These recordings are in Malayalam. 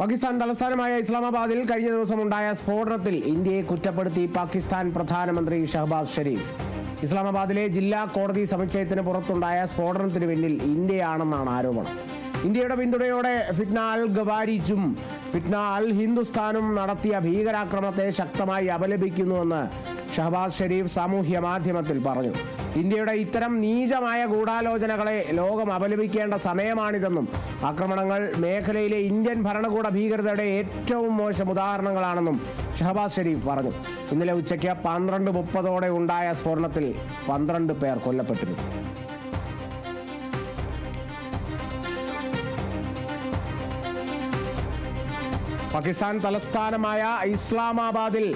പാകിസ്ഥാൻ തലസ്ഥാനമായ ഇസ്ലാമാബാദിൽ കഴിഞ്ഞ ദിവസം ഉണ്ടായ സ്ഫോടനത്തിൽ ഇന്ത്യയെ കുറ്റപ്പെടുത്തി പാകിസ്ഥാൻ പ്രധാനമന്ത്രി ഷഹബാസ് ഷെരീഫ്. ഇസ്ലാമാബാദിലെ ജില്ലാ കോടതി സമുച്ചയത്തിന് പുറത്തുണ്ടായ സ്ഫോടനത്തിന് പിന്നിൽ ഇന്ത്യയാണെന്നാണ് ആരോപണം. ഇന്ത്യയുടെ പിന്തുണയോടെ ഫിറ്റ്ന അൽ ഗവാരിച്ചും ഫിറ്റ്ന അൽ ഹിന്ദുസ്ഥാനും നടത്തിയ ഭീകരാക്രമണത്തെ ശക്തമായി അപലപിക്കുന്നുവെന്ന് ഷഹബാസ് ഷെരീഫ് സാമൂഹ്യ മാധ്യമത്തിൽ പറഞ്ഞു. ഇന്ത്യയുടെ ഇത്തരം നീചമായ ഗൂഢാലോചനകളെ ലോകം അപലപിക്കേണ്ട സമയമാണിതെന്നും ആക്രമണങ്ങൾ മേഖലയിലെ ഇന്ത്യൻ ഭരണകൂട ഭീകരതയുടെ ഏറ്റവും മോശം ഉദാഹരണങ്ങളാണെന്നും ഷഹബാസ് ഷെരീഫ് പറഞ്ഞു. ഇന്നലെ ഉച്ചയ്ക്ക് പന്ത്രണ്ട് മുപ്പതോടെ ഉണ്ടായ സ്ഫോടനത്തിൽ പന്ത്രണ്ട് പേർ കൊല്ലപ്പെട്ടിരുന്നു. പാകിസ്ഥാൻ തലസ്ഥാനമായ ഇസ്ലാമാബാദിൽ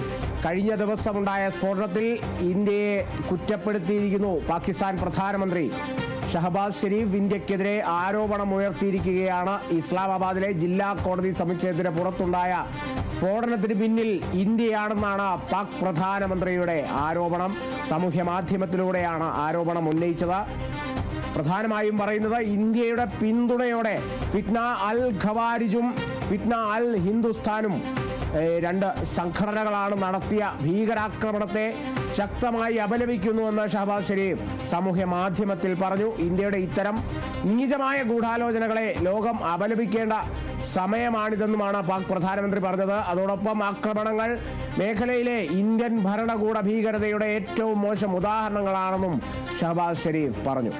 കഴിഞ്ഞ ദിവസമുണ്ടായ സ്ഫോടനത്തിൽ ഇന്ത്യയെ കുറ്റപ്പെടുത്തിയിരിക്കുന്നു പാകിസ്ഥാൻ പ്രധാനമന്ത്രി. ഷഹബാസ് ഷെരീഫ് ഇന്ത്യക്കെതിരെ ആരോപണം ഉയർത്തിയിരിക്കുകയാണ്. ഇസ്ലാമാബാദിലെ ജില്ലാ കോടതി സമുച്ചയത്തിന് പുറത്തുണ്ടായ സ്ഫോടനത്തിന് പിന്നിൽ ഇന്ത്യയാണെന്നാണ് പാക് പ്രധാനമന്ത്രിയുടെ ആരോപണം. സാമൂഹ്യ മാധ്യമത്തിലൂടെയാണ് ആരോപണം ഉന്നയിച്ചത്. പ്രധാനമായും പറയുന്നത് ഇന്ത്യയുടെ പിന്തുണയോടെ ഫിറ്റ്ന അൽ ഖവാരിജും ഫിറ്റ്ന അൽ ഹിന്ദുസ്ഥാനും രണ്ട് സംഘടനകളാണ് നടത്തിയ ഭീകരാക്രമണത്തെ ശക്തമായി അപലപിക്കുന്നുവെന്ന് ഷഹബാസ് ഷെരീഫ് സാമൂഹ്യ മാധ്യമത്തിൽ പറഞ്ഞു. ഇന്ത്യയുടെ ഇത്തരം നീചമായ ഗൂഢാലോചനകളെ ലോകം അപലപിക്കേണ്ട സമയമാണിതെന്നുമാണ് പാക് പ്രധാനമന്ത്രി പറഞ്ഞത്. അതോടൊപ്പം ആക്രമണങ്ങൾ മേഖലയിലെ ഇന്ത്യൻ ഭരണകൂട ഭീകരതയുടെ ഏറ്റവും മോശം ഉദാഹരണങ്ങളാണെന്നും ഷഹബാസ് ഷെരീഫ് പറഞ്ഞു.